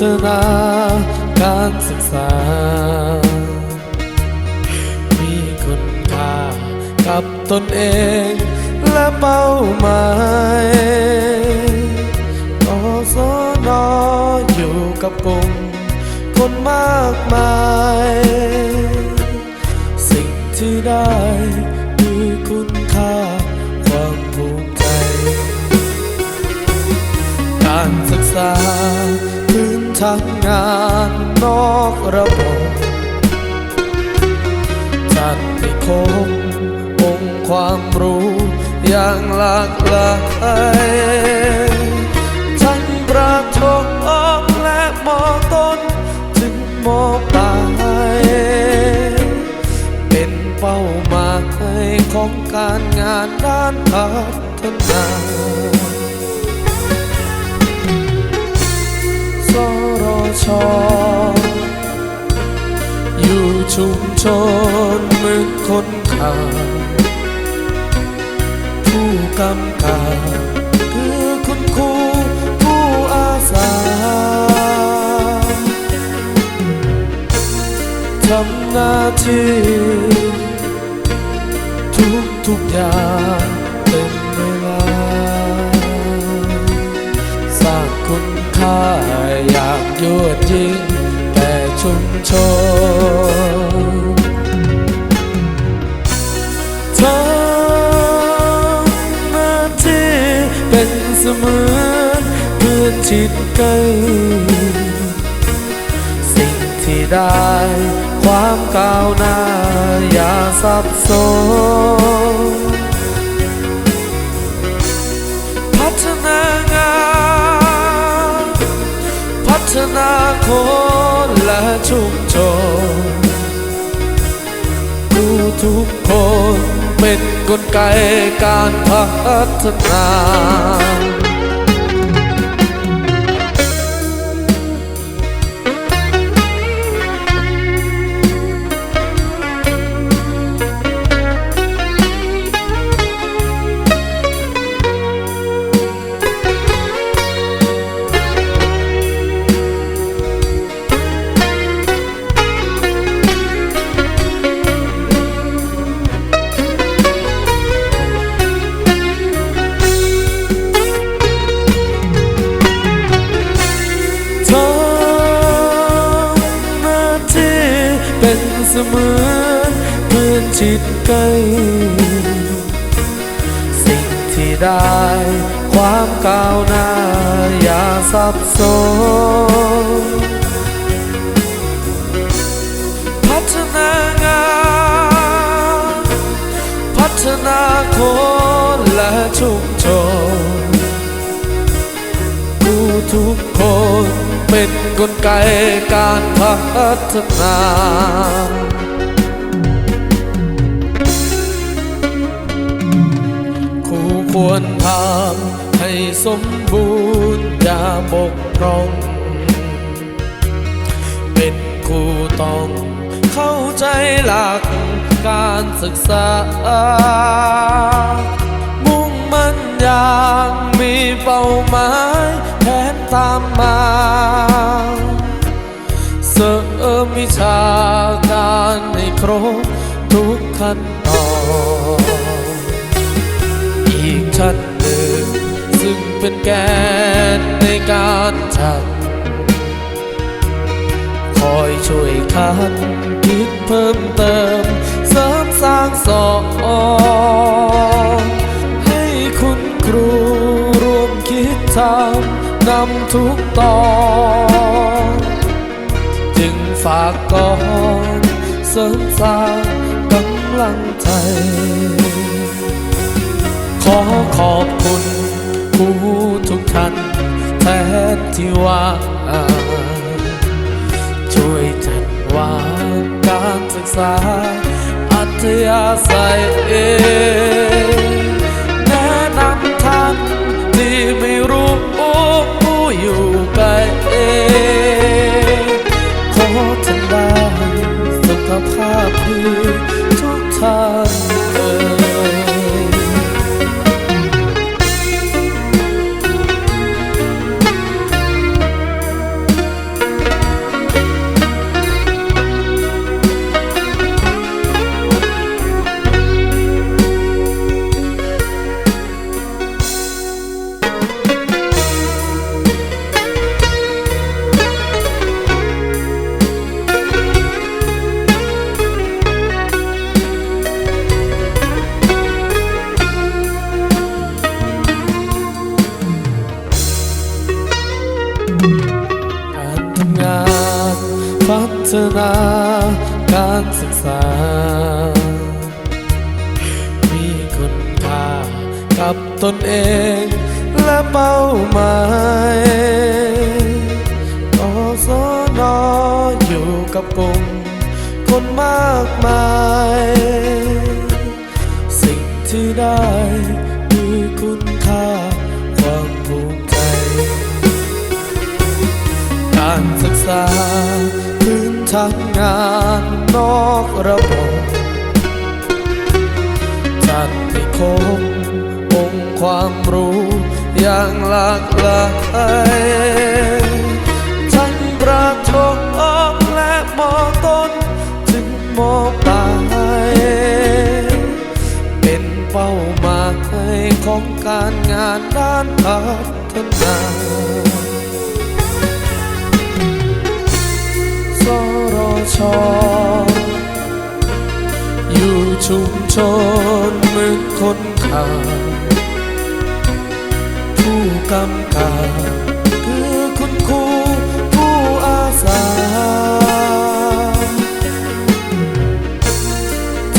ฒนาการศึกษา มีคุณค่ากับตนเองและเป้าหมายกศนอยู่กับกลุ่มคนมากมาย สิ่งที่ได้มีคุณค่าความภูมิใจ การศึกษา ทางงานนอกระบบจัดให้ครบองความรู้อย่างหลากหลายทั้งประถมและมอต้นถึงมอปลายเป็นเป้าหมายของการงานด้านพัฒนา ชนเหมือนคนขาดผู้กำกับคือคุณครูผู้อาสาทำหน้าที่ทุกทุกอย่างเต็มเวลา สร้างคุณค่าอย่างยวดยิ่งแก่ชุมชน เป็นเสมือนเพื่อนชิดใกล้สิ่งที่ได้ ความก้าวหน้าอย่าสับสนพัฒนางานพัฒนาคนและชุมชนผู้ทุกคนเป็นกลไกการพัฒนา เพื่อนชิดใกล้สิ่งที่ได้ ความก้าวหน้าอย่าสับสนพัฒนางานพัฒนาคนและชุมชนผู้ทุกคนเป็นกลไกการพัฒนา ควรทำให้สมบูรณ์อย่าบกพร่อง เป็นครูต้องเข้าใจหลักการศึกษา มุ่งมั่นอย่างมีเป้าหมายแผนตามมาเสริมวิชาการให้ครบทุกขั้น ชั้นหนึ่งซึ่งเป็นแกนในการจัดคอยช่วยคัดคิดเพิ่มเติม เสริมสร้างสอนให้คุณครูร่วมคิดทำนำทุกตอนจึงฝากก่อนเสริมสร้างกำลังใจ อขอบคุณผู้ทุกท่านแทนที่ว่า ช่วยจัดวางการศึกษา อัธยาศัยเองแนะนำท่านที่ไม่ การทำงาน พัฒนาการศึกษา มีคุณค่ากับตนเองและเป้าหมายกสนออยู่กับกลุ่มคนมากมาย สิ่งที่ได้าพื้นทางงานนอกระบบจัดให้ครบองค์ความรู้อย่างหลากหลายทั้งประถมและมอต้นถึงมอปลายเป็นเป้าหมายของการงานด้านพัฒนา รชอยู่ชุมชนเหมือนคนขาดผู้กำกับคือคุณครูผู้อาสา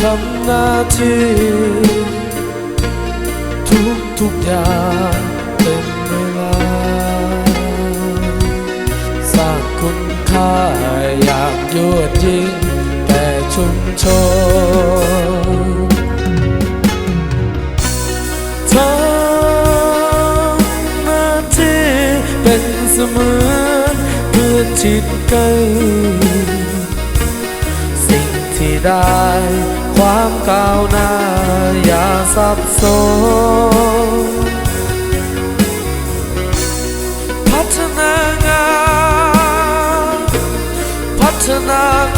ทำหน้าที่ทุกทุกอย่าง ย่างยวดยิ่งแก่ชุมชนทำหน้าที่เป็นเสมือนเพื่อนชิดใกล้สิ่งที่ได้ความก้าวหน้าอย่าสับสน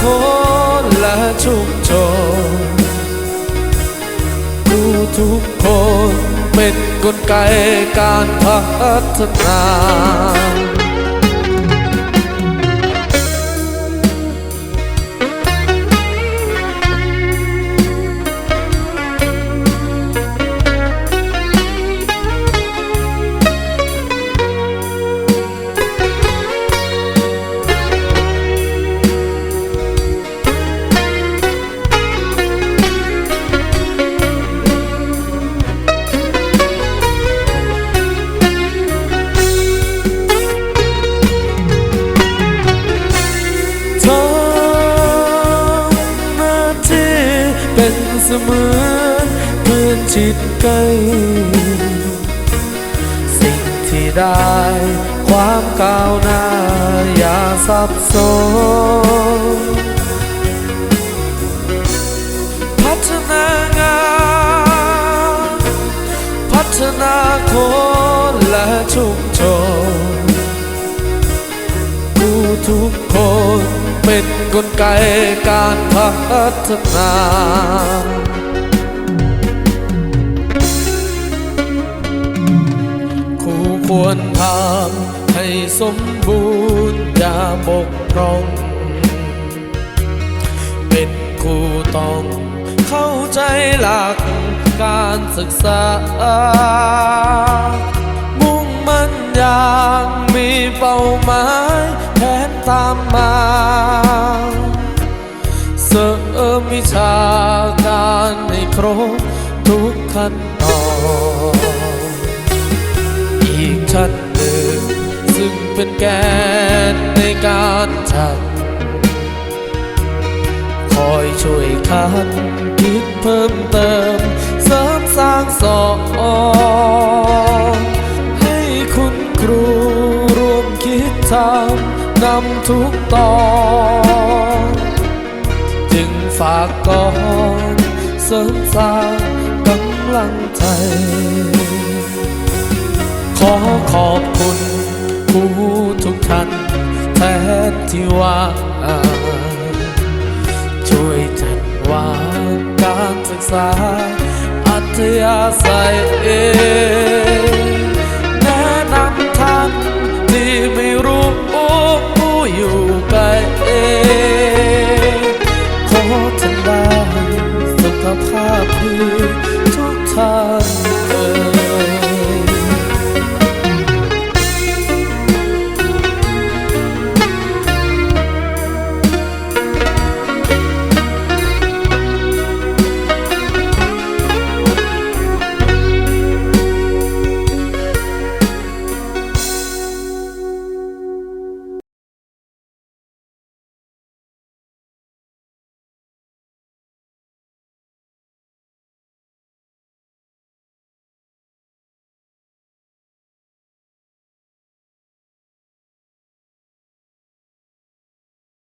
คนและชุมชนผู้ทุกคนเป็นกลไกการพัฒนา ชิดใกล้สิ่งที่ได้ ความก้าวหน้าอย่าสับสนพัฒนางานพัฒนาคนและชุมชนผู้ทุกคนเป็นกลไกการพัฒนา ควรทำให้สมบูรณ์อย่าบกพร่อง เป็นครูต้องเข้าใจหลักการศึกษา มุ่งมั่นอย่างมีเป้าหมายแผนตามมาเสริมวิชาการให้ครบทุกขั้น ชั้นหนึ่งซึ่งเป็นแกนในการทำคอยช่วยคัดคิดเพิ่มเติม เสริมสร้างสอนให้คุณครูร่วมคิดทำนำทุกตอนจึงฝากก่อนเสริมสร้างกำลังใจ ที่ว่าช่วยจัดวางการศึกษาอัธยาศัยเอง